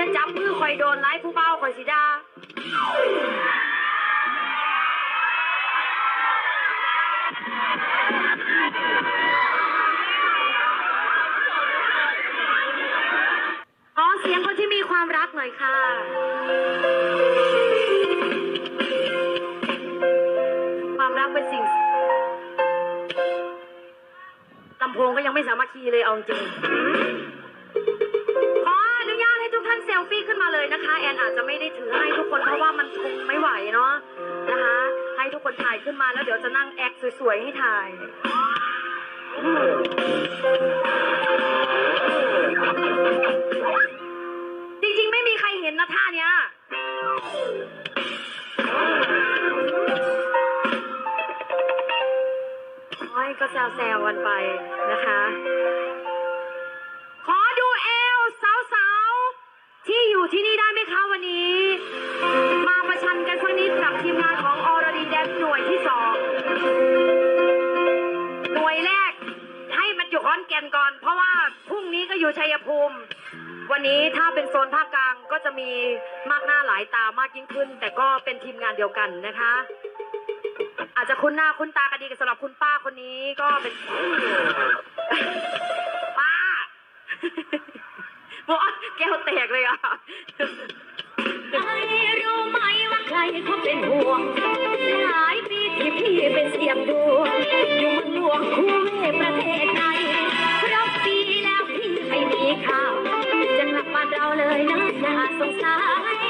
อย่าจับมือคอยโดนไล่ผู้เบ้าคอยสิดาขอเสียงคนที่มีความรักหน่อยค่ะ ความรักเป็นสิ่งลำโพงก็ยังไม่สามารถคีเลยเอาจริง แอนอาจจะไม่ได้ถือให้ทุกคนเพราะว่ามันคงไม่ไหวเนาะนะคะ ให้ทุกคนถ่ายขึ้นมาแล้วเดี๋ยวจะนั่งแอคสวยๆให้ถ่ายจริงๆไม่มีใครเห็นนะท่าเนี้ยโอ้ยก็แซวๆกันไปนะคะ ที่ได้ไหมคะวันนี้ มาประชันกันสักนิดกับทีมงานของอรดีแดนหน่วยที่สองหน่วยแรกให้มันอยู่ขอนแก่นก่อน เพราะว่าพรุ่งนี้ก็อยู่ชัยภูมิ วันนี้ถ้าเป็นโซนภาคกลางก็จะมีมากหน้าหลายตามากยิ่งขึ้น แต่ก็เป็นทีมงานเดียวกันนะคะ อาจจะคุ้นหน้าคุ้นตากันดีกันสำหรับคุณป้าคนนี้ก็เป็น แก้วแตกเลยอะไม่รู้ไหมว่าใครเขาเป็นห่วง หลายปีที่พี่เป็นเสียงดวงอยู่เมืองหลวงคู่เวประเทศไทยครบปีแล้วพี่ไม่มีข่าว จะกลับมานเราเลยนะน่าสงสาร